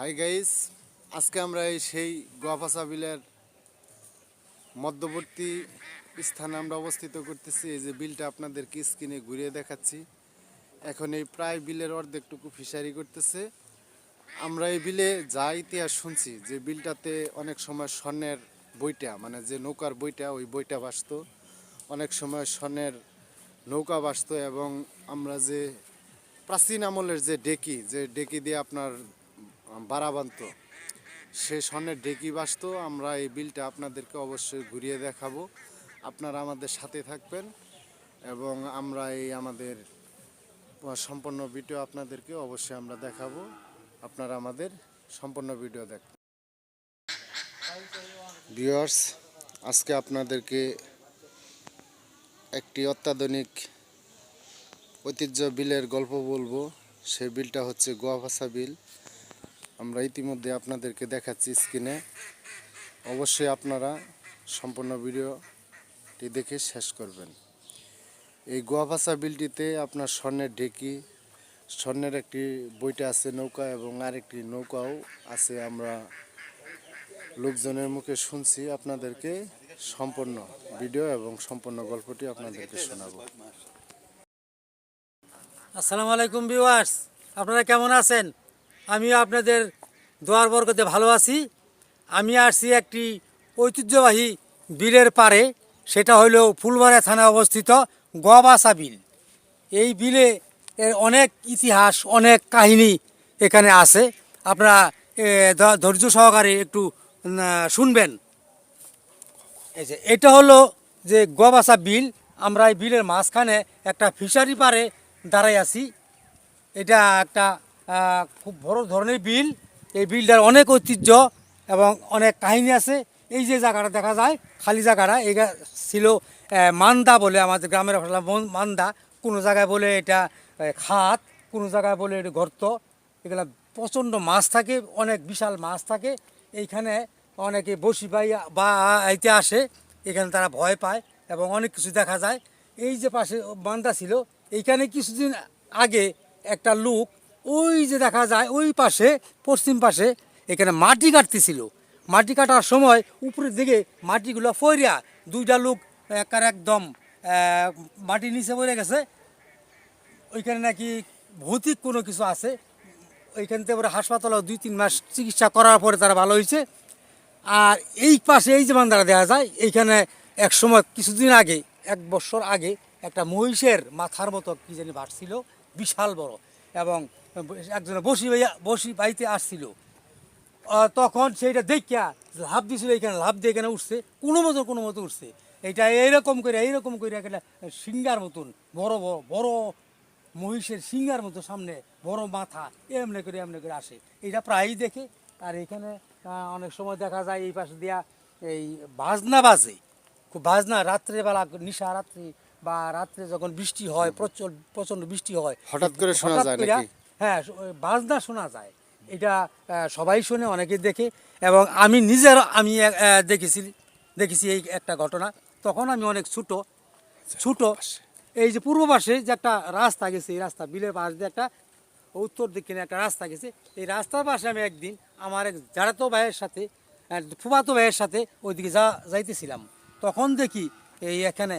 Hi guys আজকে আমরা এই সেই গোয়াপাসা বিলের মধ্যবর্তী স্থানে আমরা অবস্থিত করতেছি। এই যে বিলটা আপনাদেরকে স্ক্রিনে ঘুরিয়ে দেখাচ্ছি। এখন এই প্রায় বিলের অর্ধেকটুকু ফিশারি করতেছে। আমরা এই বিলে যা ইতিহাস শুনছি, যে বিলটাতে অনেক সময় স্বর্ণের বইটা মানে যে নৌকার বইটা, ওই বইটা ভাসতো। অনেক সময় স্বর্ণের নৌকা ভাসতো এবং আমরা যে প্রাচীন আমলের যে ডেকি যে ডেকি দিয়ে আপনার বাড়া বানতো সে স্বর্ণের ডেকি বাসতো আমরা এই বিলটা আপনাদেরকে অবশ্যই ঘুরিয়ে দেখাবো। আপনারা আমাদের সাথে থাকবেন এবং আমরা এই আমাদের সম্পূর্ণ ভিডিও আপনাদেরকে অবশ্যই আমরা দেখাবো। আপনারা আমাদের সম্পূর্ণ ভিডিও দেখ ভিউয়ার্স আজকে আপনাদেরকে একটি অত্যাধুনিক ঐতিহ্য বিলের গল্প বলব। সেই বিলটা হচ্ছে গোয়াভাষা বিল। আমরা ইতিমধ্যে আপনাদেরকে দেখাচ্ছি স্ক্রিনে। অবশ্যই আপনারা সম্পূর্ণ ভিডিওটি দেখে শেষ করবেন। এই গোয়াভাষা বিলটিতে আপনার স্বর্ণের ঢেকি, স্বর্ণের একটি বইটা আছে নৌকা এবং আরেকটি নৌকাও আছে আমরা লোকজনের মুখে শুনছি। আপনাদেরকে সম্পূর্ণ ভিডিও এবং সম্পূর্ণ গল্পটি আপনাদেরকে শোনাবো। আসসালামু আলাইকুম ভিউয়ার্স, আপনারা কেমন আছেন? আমিও আপনাদের দোয়ার বরকতে ভালো আছি। আমি আসছি একটি ঐতিহ্যবাহী বিলের পারে সেটা হলো ফুলবাড়িয়া থানায় অবস্থিত গোয়াবাসা বিল। এই বিলে এর অনেক ইতিহাস, অনেক কাহিনী এখানে আছে। আপনারা ধৈর্য সহকারে একটু শুনবেন। এই যে, এটা হলো যে গোয়াবাসা বিল। আমরা এই বিলের মাঝখানে একটা ফিশারি পারে দাঁড়াই আছি। এটা একটা খুব বড় ধরনের বিল। এই বিলটার অনেক ঐতিহ্য এবং অনেক কাহিনী আছে। এই যে জায়গাটা দেখা যায়, খালি জায়গাটা এটা ছিল মান্দা বলে আমাদের গ্রামের ভাষা মান্দা। কোনো জায়গায় বলে এটা খাত, কোনো জায়গায় বলে এটা গর্ত। এগুলো প্রচণ্ড মাছ থাকে, অনেক বিশাল মাছ থাকে। এইখানে অনেকে বসি বাই বা আইতে আসে, এখানে তারা ভয় পায় এবং অনেক কিছু দেখা যায়। এই যে পাশে বান্দা ছিল, এইখানে কিছুদিন আগে একটা লোক ওই যে দেখা যায়, ওই পাশে, পশ্চিম পাশে, এখানে মাটি কাটতেছিল। মাটি কাটার সময় উপরের দিকে মাটিগুলো ফরিয়া দুইটা লোক একার একদম মাটির নিচে পড়ে গেছে। ওইখানে নাকি ভৌতিক কোনো কিছু আছে। ওইখান থেকে ওরা হাসপাতালে দুই তিন মাস চিকিৎসা করার পরে তারা ভালো হয়েছে। আর এই পাশে এই যে বান্দারা দেখা যায়, এইখানে এক সময় কিছুদিন আগে, এক বছর আগে একটা মহিষের মাথার মতো কি জানি বাড়ছিল, বিশাল বড়। এবং একজনে বসি ভাইয়া বসি বাড়িতে আসছিল। তখন সেইটা দেখিয়া লাভ দিছিল এখানে লাভ দিয়ে এখানে উঠছে, কোনো মতো কোনো মতো উঠছে। এটা এইরকম করে এইরকম করে একটা সিঙ্গার মতন, বড় বড় বড় মহিষের সিঙ্গার মতো সামনে, বড় মাথা, এমনি করে এমনি করে আসে। এটা প্রায়ই দেখে, আর এখানে অনেক সময় দেখা যায় এই পাশে দিয়া এই বাজনা বাজে। খুব বাজনা, রাত্রেবেলা নিশা, রাত্রি বা রাত্রে যখন বৃষ্টি হয় প্রচুর প্রচণ্ড বৃষ্টি হয় হঠাৎ করে শোনা যায় নাকি? হ্যাঁ বাজনা শোনা যায়। এটা সবাই শোনে অনেকে দেখে। এবং আমি নিজের আমি দেখেছি দেখেছি এই একটা ঘটনা। তখন আমি অনেক ছোট ছোট। এই যে পূর্ব পাশে যে একটা রাস্তা গেছে এই রাস্তা বিলের পাশ দিয়ে একটা উত্তর দিকে একটা রাস্তা গেছে। এই রাস্তার পাশে আমি একদিন আমার এক জাড়াতো ভাইয়ের সাথে ফুফাতো ভাইয়ের সাথে ওইদিকে যা যাইতেছিলাম। তখন দেখি এই এখানে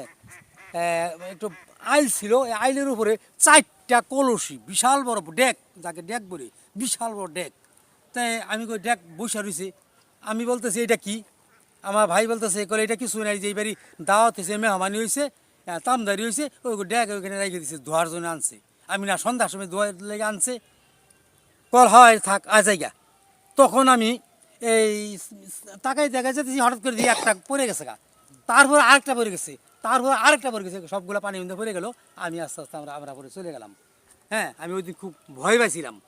একটু আইল ছিল, এই আইলের উপরে চারটা কলসি, বিশাল বড় ডেক, যাকে ডেক বলি, বিশাল বড় ডেক। তাই আমি কই ডেক বসে রয়েছে আমি বলতেছি, এটা কি? আমার ভাই বলতেছে কলে এটা কিছু নাই, যে এইবারই দাওয়াত হয়েছে মেহমানি হয়েছে তামদারি হয়েছে ওই ডেক ওইখানে রেখে দিছে, ধোয়ার জন্য আনছে। আমি না, সন্ধ্যার সময় ধোয়ার লেগে আনছে। কল, হয়, থাক আ জায়গা। তখন আমি এই তাকাই দেখা যেতেছি হঠাৎ করে দিয়ে একটা পড়ে গেছে গা। তারপর আরেকটা পড়ে গেছে। তারপর আরেকটা পড়ে গেছে সবগুলো পানি মধ্যে পড়ে গেল আমি আস্তে আস্তে আমরা আমরা পরে চলে গেলাম। হ্যাঁ আমি ওই দিন খুব ভয় পাইছিলাম।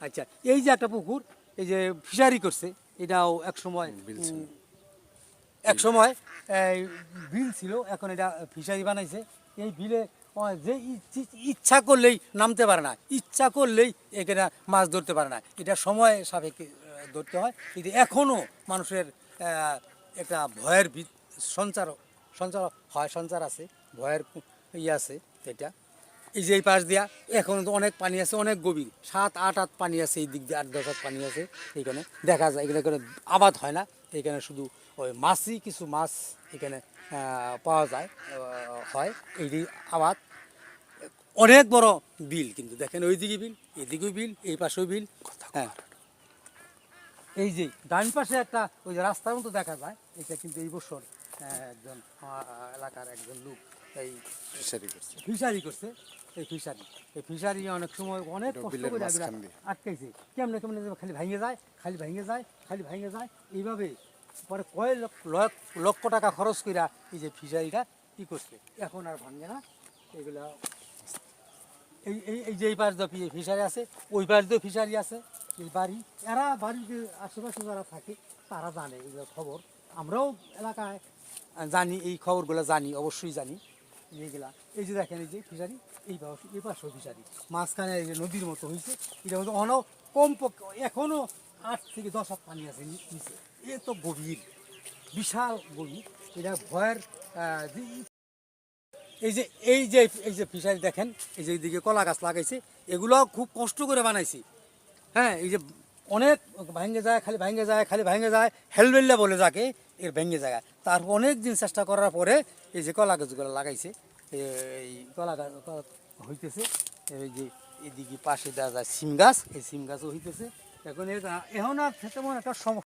আচ্ছা এই যে একটা পুকুর এই যে ফিশারি করছে এটাও এক সময় এক সময় বিল ছিল এখন এটা ফিশারি বানাইছে। এই বিলে যে ইচ্ছি- করলেই নামতে পারে না ইচ্ছা করলেই এখানে মাছ ধরতে পারে না। এটা সময় সাপেক্ষে ধরতে হয়। কিন্তু এখনও মানুষের একটা ভয়ের সঞ্চার সঞ্চার হয় সঞ্চার আছে ভয়ের ইয়ে আছে এটা। এই যে এই পাশ দিয়া এখন তো অনেক পানি আছে অনেক গভীর। সাত আট হাত পানি আছে এই দিক দিয়ে আট দশ হাত পানি আছে এইখানে। দেখা যায় এখানে কোনো আবাদ হয় না এখানে শুধু ওই মাছই কিছু মাছ এখানে পাওয়া যায় হয়। এই আবাদ। অনেক বড় বিল কিন্তু দেখেন ওইদিকে বিল এদিকেও বিল এই পাশেও বিল হ্যাঁ। এই যে ডান পাশে একটা ওই যে রাস্তার মতো দেখা যায় এটা কিন্তু এই বছর একজন এলাকার একজন লোক এই ফিশারি করছে। ফিশারি করছে এই ফিশারি। এই ফিশারি অনেক সময় অনেক কষ্ট করে আটকাইছে। কেমনে কেমনে খালি ভেঙে যায় খালি ভেঙে যায় খালি ভেঙে যায়। এইভাবে পরে কয় লক্ষ টাকা খরচ কইরা এই যে ফিশারিটা কি করছে। এখন আর ভাঙে না। এগুলা এই এই এই যে এই পাশ দিয়ে ফিশারি আছে ওই পাশ দিয়ে ফিশারি আছে। এই বাড়ি এরা বাড়িতে আশেপাশে যারা থাকে তারা জানে এগুলো খবর। আমরাও এলাকায় জানি, এই খবরগুলো জানি, অবশ্যই জানি। এইগুলা এই যে দেখেন, এই যে ফিশারি এই পাশে, এই পাশেও ফিশারি মাঝখানে এই যে নদীর মতো হয়েছে এটার মধ্যে অন কম পক্ষে এখনও আট থেকে দশ হাত পানি আছে নিচে। এ তো গভীর, বিশাল গভীর। এটা ভয়ের এই যে এই যে এই যে ফিশারি দেখেন, এই যে এইদিকে কলা গাছ লাগাইছে, এগুলো খুব কষ্ট করে বানাইছি। হ্যাঁ এই যে অনেক ভাঙ্গে যায়, খালি ভাঙ্গে যায়, খালি ভাঙ্গে যায়, হেলবেল্লা বলে যাকে, এর ভেঙে যায়। তারপর অনেক দিন চেষ্টা করার পরে এই যে কলা গাছগুলো লাগাইছে এই কলা গাছ হইতেছে এই যে এদিকে পাশে দেওয়া যায় সিম গাছ এই সিম গাছও হইতেছে। এখন এখন আর তেমন একটা সমস্যা।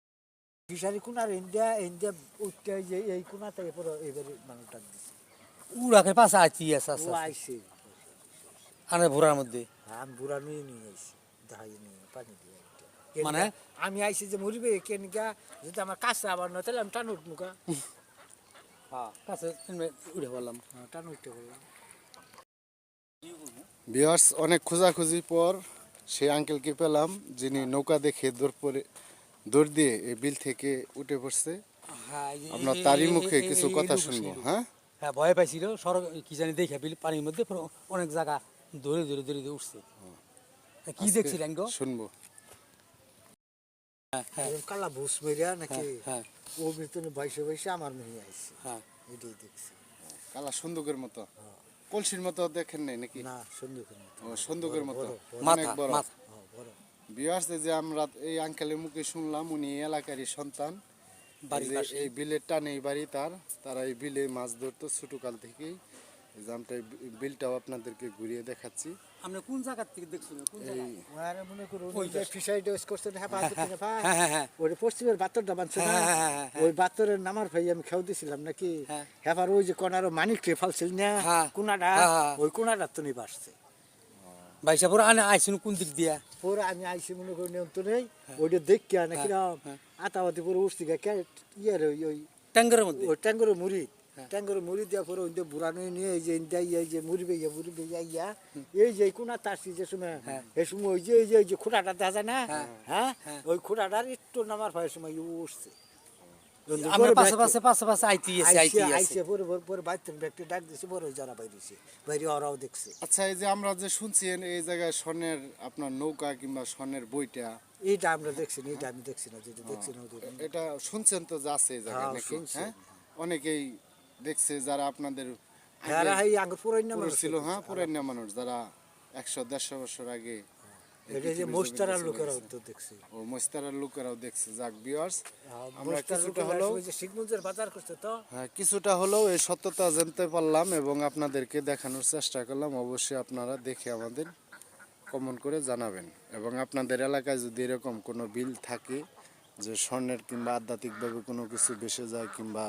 ফিশারি কোনার ইন্ডিয়া ইন্ডিয়া উঠতে যে এই কোনাতে এরপর এবারে মানুষ ডাক দিছে। উড়াকে পাশে আছি আছে আছে আইসে আনে ভোরার মধ্যে। আমি বুড়া নিয়ে নিয়ে আইসি দেখাই নিয়ে পানি মানে? আমি আইসি যে মরিবে কেনিকা? যদি আমার কাছে আবার নয় তাহলে আমি টান উঠবো কা হ্যাঁ। কাছে উড়ে বললাম। হ্যাঁ, টান উঠতে অনেক খোঁজাখুঁজি পর সেই আঙ্কেলকে পেলাম যিনি নৌকা দেখে দৌড় পরে দৌড় দিয়ে এই বিল থেকে উঠে পড়ছে। হ্যাঁ, আপনার তারই মুখে কিছু কথা শুনব হ্যাঁ? হ্যাঁ ভয় পাইছিল। সড়ক কি জানি দেখে বিল পানির মধ্যে অনেক জায়গা ধরে ধরে ধরে ধরে উঠছে। কি দেখছিলেন গো? শুনব। কালা ভুস মেরিয়া নাকি? হ্যাঁ। ও বেতনে বাইশে বাইশে আমার মেয়ে আইসি হ্যাঁ। এটাই দেখছি। কালা সন্দুকের মতো। কলসির মতো দেখেন নাই নাকি? না সন্দুকের মতো। বড়, বড়। অনেক বড়। হ্যাঁ, বিয়ার্স যে আমরা এই আঙ্কেলের মুখে শুনলাম উনি এলাকারই সন্তান। এই যে এই বিলের টানে এই বাড়ি তার। তারা এই বিলে মাছ ধরতো ছোটকাল থেকেই। আমরা বিলটাও আপনাদেরকে ঘুরিয়ে দেখাচ্ছি। আপনি কোন জায়গা থেকে দেখছিলেন কোন জায়গা ওরা মনে করুন ওই যে ফিশারি ডোজ করছেন হ্যাঁ পাঁচ ভাই হ্যাঁ হ্যাঁ হ্যাঁ ওই পশ্চিমের বাতরটা বানছে না। ওই বাতরের নামার ভাই আমি খেউ দিছিলাম নাকি হ্যাঁ। ওই যে কোনারও মানিক রে ফালছিল না। কোনাটা। ওই কোনাটা তো নিয়ে বাসছে বাইশা পুরো আনে আইসুন কোন দিক দিয়া পরে আমি আইসি মনে করি নিয়ন্ত্রণে ওইটা দেখি নাকি। আতাবাতি পরে উঠছি গা কে ইয়ে রে ওই ট্যাঙ্কের মধ্যে ওই ট্যাঙ্গের মুড়ি। ট্যাঙ্গের মুড়ি দেওয়ার পরে ওই বুড়ানো নিয়ে এই যে ইন্দা এই যে ইয়া ইয়া ইয়া এই যে কোনা তারছি যে সময় এই সময় ওই যে এই যে এই যে খুঁটাটা দেখা যায় না? হ্যাঁ। হ্যাঁ। ওই খুঁটাটার একটু নামার ভয়ের সময় উঠছে। ওই আচ্ছা এই যে আমরা যে শুনছি এই জায়গায় স্বর্ণের আপনার নৌকা কিংবা স্বর্ণের বইটা। এইটা আমরা দেখছি না এইটা আমি দেখছি না যেটা দেখছি না এটা শুনছেন তো যে আছে এই জায়গায় হ্যাঁ, নাকি? হ্যাঁ? অনেকেই দেখছে যারা আপনাদের হ্যাঁ এই আঙ্গুর ছিল হ্যাঁ পুরান্য মানুষ যারা একশো দেড়শো বছর আগে এই এটা যে পৃথিবীর মোস্তারার জমিনে লোকেরা চলে গেছে। তো দেখছে। ও মস্তারার লোকেরাও দেখছে। যাক বিয়ার্স আমরা আমরা কিছুটা হলেও ওই বাজার করছে তো। হ্যাঁ কিছুটা হলেও এই সত্যতা জানতে পারলাম এবং আপনাদেরকে দেখানোর চেষ্টা করলাম। অবশ্যই আপনারা দেখে আমাদের কমেন্ট করে জানাবেন। এবং আপনাদের এলাকায় যদি এরকম কোনো বিল থাকে যে স্বর্ণের কিংবা আধ্যাত্মিকভাবে কোনো কিছু বেসে যায় কিংবা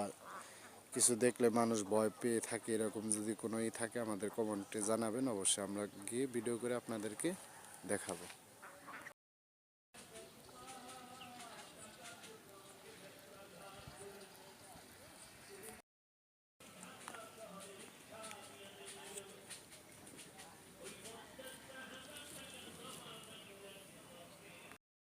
কিছু দেখলে মানুষ ভয় পেয়ে থাকে, এরকম যদি কোনো ই থাকে আমাদের কমেন্টে জানাবেন, অবশ্যই আমরা গিয়ে ভিডিও করে আপনাদেরকে দেখাবো।